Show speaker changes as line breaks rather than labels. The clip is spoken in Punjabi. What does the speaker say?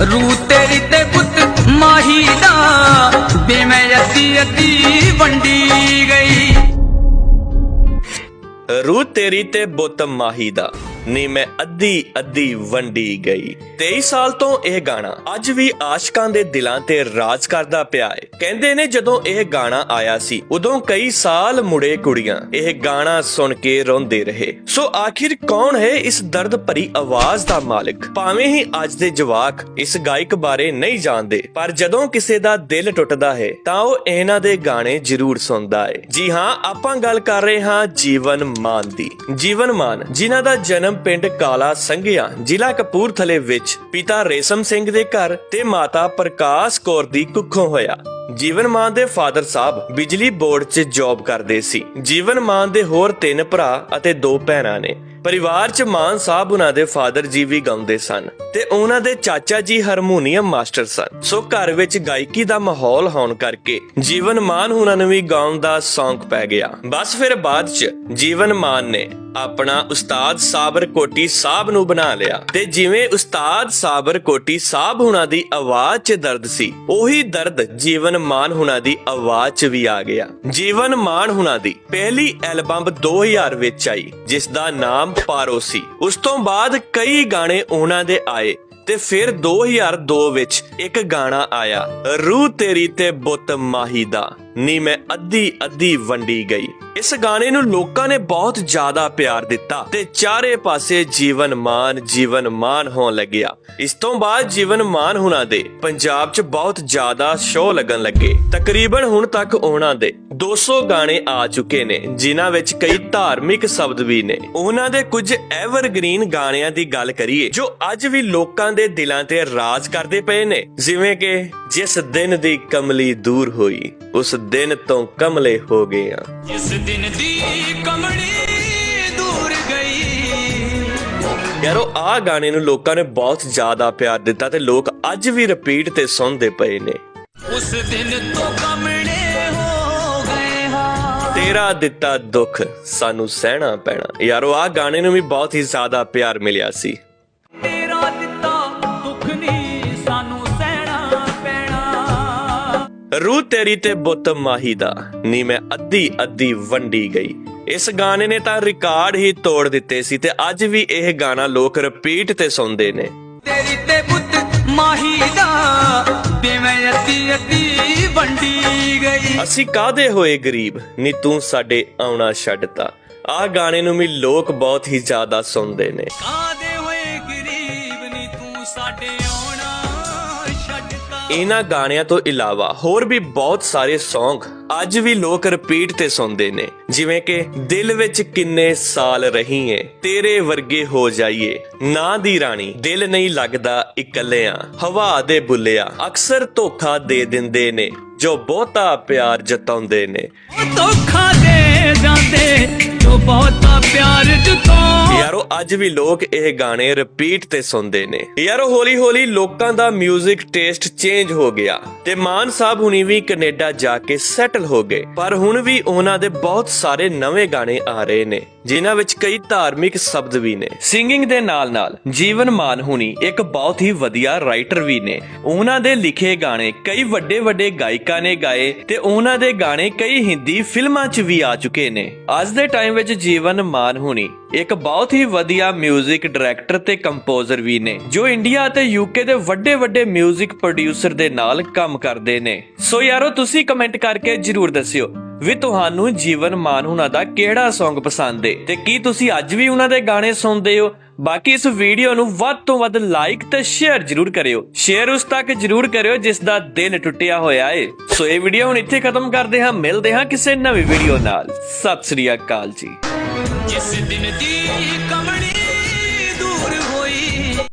ਰੂ ਤੇਰੀ ਤੇ ਪੁੱਤ ਮਾਹੀ ਦਾ ਬੇਮੈ ਅੱਧੀ ਅੱਧੀ ਵੰਡੀ ਗਈ।
ਰੂ ਤੇਰੀ ਤੇ ਬੁੱਤ ਮਾਹੀ ਦਾ। ਨੀ ਮੈਂ ਅੱਧੀ ਅੱਧੀ ਵੰਡੀ ਗਈ। 23 ਸਾਲ ਤੋਂ ਇਹ ਗਾਣਾ ਅੱਜ ਵੀ ਆਸ਼ਕਾਂ ਦੇ ਦਿਲਾਂ ਤੇ ਰਾਜ ਕਰਦਾ ਪਿਆ ਏ। ਕਹਿੰਦੇ ਨੇ ਜਦੋਂ ਇਹ ਗਾਣਾ ਆਇਆ ਸੀ, ਉਦੋਂ ਕਈ ਸਾਲ ਮੁੜੇ ਕੁੜੀਆਂ। ਇਹ ਗਾਣਾ ਸੁਣ ਕੇ ਰੋਂਦੇ ਰਹੇ। ਸੋ ਆਖਿਰ ਕੌਣ ਹੈ ਇਸ ਦਰਦ ਭਰੀ ਆਵਾਜ਼ ਦਾ ਮਾਲਕ? ਭਾਵੇਂ ਹੀ ਅੱਜ ਦੇ ਜਵਾਕ ਇਸ ਗਾਇਕ ਬਾਰੇ ਨਹੀਂ ਜਾਣਦੇ, ਪਰ ਜਦੋਂ ਕਿਸੇ ਦਾ ਦਿਲ ਟੁੱਟਦਾ ਹੈ, ਤਾਂ ਉਹ ਇਹਨਾਂ ਦੇ ਗਾਣੇ ਜ਼ਰੂਰ ਸੁਣਦਾ ਹੈ ਜੀ ਹਾਂ, ਆਪਾਂ ਗੱਲ ਕਰ ਰਹੇ ਹਾਂ ਜੀਵਨ ਮਾਨ ਦੀ। ਜੀਵਨ ਮਾਨ, ਜਿਨ੍ਹਾਂ ਦਾ ਜਨਮ ਪਿੰਡ ਕਾਲਾ ਸੰਘਿਆ, ਜ਼ਿਲ੍ਹਾ ਕਪੂਰਥਲੇ ਵਿੱਚ ਪਿਤਾ ਰੇਸ਼ਮ ਸਿੰਘ ਦੇ ਘਰ ਤੇ ਮਾਤਾ ਪ੍ਰਕਾਸ਼ ਕੌਰ ਦੀ ਕੁੱਖੋਂ ਹੋਇਆ। ਜੀਵਨ ਮਾਨ ਦੇ ਫਾਦਰ ਸਾਹਿਬ ਬਿਜਲੀ ਬੋਰਡ 'ਚ ਜੌਬ ਕਰਦੇ ਸੀ। ਜੀਵਨ ਮਾਨ ਦੇ ਹੋਰ ਤਿੰਨ ਭਰਾ ਅਤੇ ਦੋ ਭੈਣਾਂ ਨੇ। ਪਰਿਵਾਰ 'ਚ ਮਾਨ ਸਾਹਿਬ ਉਹਨਾਂ ਦੇ ਫਾਦਰ ਜੀ ਵੀ ਗਾਉਂਦੇ ਸਨ ਤੇ ਉਹਨਾਂ ਦੇ ਚਾਚਾ ਜੀ ਹਾਰਮੋਨੀਅਮ ਮਾਸਟਰ ਸਨ। ਸੋ ਘਰ ਵਿੱਚ ਗਾਇਕੀ ਦਾ ਮਾਹੌਲ ਹੋਣ ਕਰਕੇ ਜੀਵਨ ਮਾਨ ਉਹਨਾਂ ਨੂੰ ਵੀ ਗਾਉਣ ਦਾ ਸ਼ੌਂਕ ਪੈ ਗਿਆ। ਬਸ ਫਿਰ ਬਾਅਦ 'ਚ ਜੀਵਨ ਮਾਨ ਨੇ ਆਪਣਾ ਉਸਤਾਦ ਸਾਬਰ ਕੋਟੀ ਸਾਹਿਬ ਨੂੰ ਬਣਾ ਲਿਆ ਤੇ ਜਿਵੇਂ ਉਸਤਾਦ ਸਾਬਰ ਕੋਟੀ ਸਾਹਿਬ ਹੁਣਾਂ ਦੀ ਆਵਾਜ਼ 'ਚ ਦਰਦ ਸੀ, ਉਹੀ ਦਰਦ ਜੀਵਨ ਮਾਨ ਹੁਣਾਂ ਦੀ ਆਵਾਜ਼ 'ਚ ਵੀ ਆ ਗਿਆ। ਜੀਵਨ ਮਾਨ ਹੁਣਾਂ ਦੀ ਪਹਿਲੀ ਐਲਬਮ 2000 ਵਿੱਚ ਆਈ ਜਿਸ ਦਾ ਨਾਮ ਪਾਰੋ ਸੀ ਉਸ ਤੋਂ ਬਾਅਦ ਕਈ ਗਾਣੇ ਉਹਨਾਂ ਦੇ ਆਏ ਤੇ ਫਿਰ 2002 ਵਿੱਚ ਇੱਕ ਗਾਣਾ ਆਇਆ ਰੂ ਤੇਰੀ ਤੇ ਬੁੱਤ ਮਾਹੀ ਦਾ ਨੀ ਮੈਂ ਅੱਧੀ ਅੱਧੀ ਵੰਡੀ ਗਈ। ਇਸ ਗਾਣੇ ਨੂੰ ਲੋਕਾਂ ਨੇ ਬਹੁਤ ਜ਼ਿਆਦਾ ਪਿਆਰ ਦਿੱਤਾ ਤੇ ਚਾਰੇ ਪਾਸੇ ਜੀਵਨ ਮਾਨ ਜੀਵਨ ਮਾਨ ਹੋਣ ਲੱਗਿਆ। ਇਸ ਤੋਂ ਬਾਅਦ ਜੀਵਨ ਮਾਨ ਹੁਣਾਂ ਦੇ ਪੰਜਾਬ 'ਚ ਬਹੁਤ ਜ਼ਿਆਦਾ ਸ਼ੋਅ ਲੱਗਣ ਲੱਗੇ। ਤਕਰੀਬਨ ਹੁਣ ਤੱਕ ਉਹਨਾਂ ਦੇ 200 ਗਾਣੇ ਆ ਚੁੱਕੇ ਨੇ ਜਿਨ੍ਹਾਂ ਵਿੱਚ ਕਈ ਧਾਰਮਿਕ ਸ਼ਬਦ ਵੀ ਨੇ। ਉਹਨਾਂ ਦੇ ਕੁਝ ਐਵਰਗ੍ਰੀਨ ਗਾਣਿਆਂ ਦੀ ਗੱਲ ਕਰੀਏ ਜੋ ਅੱਜ ਵੀ ਲੋਕਾਂ ਦੇ ਦਿਲਾਂ ਤੇ ਰਾਜ ਕਰਦੇ ਪਏ ਨੇ। ਜਿਵੇਂ ਕਿ ਜਿਸ ਦਿਨ ਦੀ ਕਮਲੀ ਦੂਰ ਹੋਈ ਉਸ ਦਿਨ ਤੋਂ ਕਮਲੇ ਹੋ ਗਏ ਆ।
ਜਿਸ ਦਿਨ ਦੀ ਗਈ।
ਯਾਰੋ ਆ ਗਾਣੇ ਨੂੰ ਲੋਕਾਂ ਨੇ ਬਹੁਤ ਜ਼ਿਆਦਾ ਪਿਆਰ ਦਿੱਤਾ ਤੇ ਲੋਕ ਅੱਜ ਵੀ ਰਿਪੀਟ ਤੇ ਸੁਣਦੇ ਪਏ ਨੇ।
ਉਸ ਦਿਨ ਤੋਂ ਹਾਂ
ਤੇਰਾ ਦਿੱਤਾ ਦੁੱਖ ਸਾਨੂੰ ਸਹਿਣਾ ਪੈਣਾ। ਯਾਰੋ ਆ ਗਾਣੇ ਨੂੰ ਵੀ ਬਹੁਤ ਹੀ ਜ਼ਿਆਦਾ ਪਿਆਰ ਮਿਲਿਆ ਸੀ।
ਤੇਰਾ ਦਿੱਤਾ ਦੁੱਖ ਨਹੀਂ ਸਾਨੂੰ ਸਹਿਣਾ ਪੈਣਾ।
ਰੂ ਤੇਰੀ ਤੇ ਬੁੱਤ ਮਾਹੀ ਦਾ ਨੀ ਮੈਂ ਅੱਧੀ ਅੱਧੀ ਵੰਡੀ ਗਈ। ਇਸ ਗਾਣੇ ਨੇ ਤਾਂ ਰਿਕਾਰਡ ਹੀ ਤੋੜ ਦਿੱਤੇ ਸੀ ਤੇ ਅੱਜ ਵੀ ਇਹ ਗਾਣਾ ਲੋਕ ਰਿਪੀਟ ਤੇ ਸੁਣਦੇ ਨੇ।
ਤੇਰੀ ਤੇ ਪੁੱਤ ਮਾਹੀ ਦਾ ਦੇਵੇਂ ਅੱਧੀ ਅੱਧੀ ਵੰਡੀ ਗਈ।
ਅਸੀਂ ਕਾਦੇ ਹੋਏ ਗਰੀਬ? ਨੀ ਤੂੰ ਸਾਡੇ ਆਉਣਾ ਛੱਡਤਾ। ਆ ਗਾਣੇ ਨੂੰ ਵੀ ਲੋਕ ਬਹੁਤ ਹੀ ਜ਼ਿਆਦਾ ਸੁਣਦੇ ਨੇ।
ਕਾਦੇ
ਇਹਨਾਂ ਗਾਣਿਆਂ ਤੋਂ ਇਲਾਵਾ ਹੋਰ ਵੀ ਬਹੁਤ ਸਾਰੇ Song ਅੱਜ ਵੀ ਲੋਕ ਰਿਪੀਟ ਤੇ ਸੁਣਦੇ ਨੇ। ਜਿਵੇਂ ਕਿ, ਦਿਲ ਵਿੱਚ ਕਿੰਨੇ ਸਾਲ ਰਹੀ ਏ ਤੇਰੇ ਵਰਗੇ ਹੋ ਜਾਈਏ। ਨਾ ਦੀ ਰਾਣੀ, ਦਿਲ ਨਹੀਂ ਲੱਗਦਾ ਇਕੱਲਿਆਂ। ਹਵਾ ਦੇ ਬੁੱਲਿਆ ਅਕਸਰ ਧੋਖਾ ਦੇ ਦਿੰਦੇ ਨੇ, ਜੋ ਬਹੁਤਾ ਪਿਆਰ ਜਤਾਉਂਦੇ ਨੇ।
ਧੋਖਾ ਦੇ ਜਾਂਦੇ, ਜੋ ਬਹੁਤਾ ਪਿਆਰ ਜਤਾਉ
ਯਾਰੋ, ਅੱਜ ਵੀ ਲੋਕ ਇਹ ਗਾਣੇ ਰਿਪੀਟ ਤੇ ਸੁਣਦੇ ਨੇ। ਯਾਰੋ ਹੌਲੀ ਹੌਲੀ ਲੋਕਾਂ ਦਾ 뮤직 ਟੇਸਟ ਚੇਂਜ ਹੋ ਗਿਆ ਤੇ ਮਾਨ ਸਾਹਿਬ ਹੁਣੀ ਵੀ ਕੈਨੇਡਾ ਜਾ ਕੇ ਸੈਟਲ ਹੋ ਗਏ। ਪਰ ਹੁਣ ਵੀ ਉਹਨਾਂ ਦੇ ਬਹੁਤ ਸਾਰੇ ਨਵੇਂ ਗਾਣੇ ਆ ਰਹੇ ਨੇ, ਜਿਨ੍ਹਾਂ ਵਿੱਚ ਕਈ ਧਾਰਮਿਕ ਸ਼ਬਦ ਵੀ ਨੇ। ਸਿੰਗਿੰਗ ਦੇ ਨਾਲ-ਨਾਲ ਜੀਵਨ ਮਾਨ ਹੁਣੀ ਇੱਕ ਬਹੁਤ ਹੀ ਵਧੀਆ ਰਾਈਟਰ ਵੀ ਨੇ। ਉਹਨਾਂ ਦੇ ਲਿਖੇ ਗਾਣੇ ਕਈ ਵੱਡੇ-ਵੱਡੇ ਗਾਇਕਾਂ ਨੇ ਗਾਏ ਤੇ ਉਹਨਾਂ ਦੇ ਗਾਣੇ ਕਈ ਹਿੰਦੀ ਫਿਲਮਾਂ 'ਚ ਵੀ ਆ ਚੁੱਕੇ ਨੇ। ਅੱਜ ਦੇ ਟਾਈਮ ਵਿੱਚ ਜੀਵਨ ਮਾਨ ਹੁਣੀ ਇੱਕ ਬਹੁਤ ਹੀ ਵਧੀਆ 뮤직 ਡਾਇਰੈਕਟਰ ਤੇ ਕੰਪੋਜ਼ਰ ਵੀ ਨੇ ਜੋ ਇੰਡੀਆ ਅਤੇ ਯੂਕੇ ਦੇ ਵੱਡੇ-ਵੱਡੇ 뮤직 ਪ੍ਰੋਡਿਊਸਰ ਦੇ ਨਾਲ ਕੰਮ ਕਰਦੇ ਨੇ ਸੋ ਯਾਰੋ ਤੁਸੀਂ ਕਮੈਂਟ ਕਰਕੇ ਜਰੂਰ ਦੱਸਿਓ ਵੀ ਤੁਹਾਨੂੰ ਜੀਵਨ ਮਾਨ ਹੁਣਾਂ ਦਾ ਕਿਹੜਾ Song ਪਸੰਦ ਏ ਤੇ ਕੀ ਤੁਸੀਂ ਅੱਜ ਵੀ ਉਹਨਾਂ ਦੇ ਗਾਣੇ ਸੁਣਦੇ ਹੋ ਬਾਕੀ ਇਸ ਵੀਡੀਓ ਨੂੰ ਵੱਧ ਤੋਂ ਵੱਧ ਲਾਈਕ ਤੇ ਸ਼ੇਅਰ ਜਰੂਰ ਕਰਿਓ। ਸ਼ੇਅਰ ਉਸ ਤੱਕ ਜਰੂਰ ਕਰਿਓ ਜਿਸ ਦਾ ਦਿਲ ਟੁੱਟਿਆ ਹੋਇਆ ਏ। ਸੋ ਇਹ ਵੀਡੀਓ ਹੁਣ ਇੱਥੇ ਖਤਮ ਕਰਦੇ ਹਾਂ। ਮਿਲਦੇ ਹਾਂ ਕਿਸੇ ਨਵੀਂ ਵੀਡੀਓ ਨਾਲ। ਸਤਿ ਸ੍ਰੀ ਅਕਾਲ ਜੀ।
ਜਿਸ ਦਿਨ ਦੀ ਕਮੜੀ